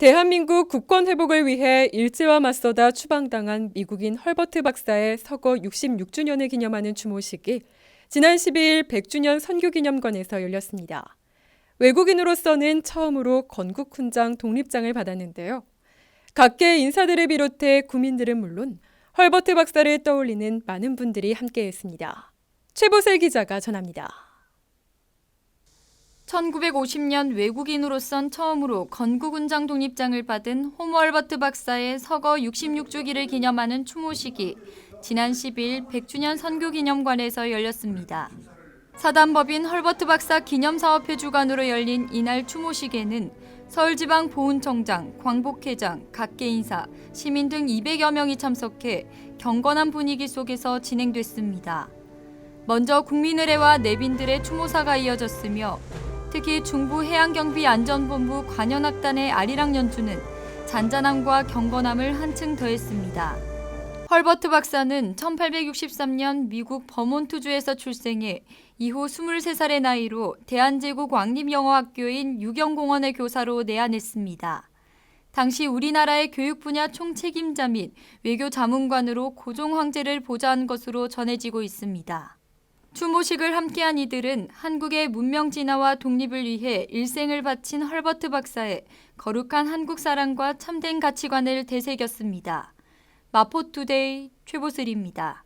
대한민국 국권 회복을 위해 일제와 맞서다 추방당한 미국인 헐버트 박사의 서거 66주년을 기념하는 추모식이 지난 12일 100주년 선교기념관에서 열렸습니다. 외국인으로서는 처음으로 건국 훈장 독립장을 받았는데요. 각계 인사들을 비롯해 구민들은 물론 헐버트 박사를 떠올리는 많은 분들이 함께했습니다. 최보슬 기자가 전합니다. 1950년 외국인으로선 처음으로 건국훈장 독립장을 받은 홈월버트 박사의 서거 66주기를 기념하는 추모식이 지난 10일 100주년 선교기념관에서 열렸습니다. 사단법인 헐버트 박사 기념사업회 주관으로 열린 이날 추모식에는 서울지방보훈청장, 광복회장, 각계 인사, 시민 등 200여 명이 참석해 경건한 분위기 속에서 진행됐습니다. 먼저 국민의례와 내빈들의 추모사가 이어졌으며 특히 중부해양경비안전본부 관현악단의 아리랑 연주는 잔잔함과 경건함을 한층 더했습니다. 헐버트 박사는 1863년 미국 버몬트주에서 출생해 이후 23살의 나이로 대한제국 왕립영어학교인 유경공원의 교사로 내한했습니다. 당시 우리나라의 교육 분야 총책임자 및 외교 자문관으로 고종 황제를 보좌한 것으로 전해지고 있습니다. 추모식을 함께한 이들은 한국의 문명 진화와 독립을 위해 일생을 바친 헐버트 박사의 거룩한 한국 사랑과 참된 가치관을 되새겼습니다. 마포투데이 최보슬입니다.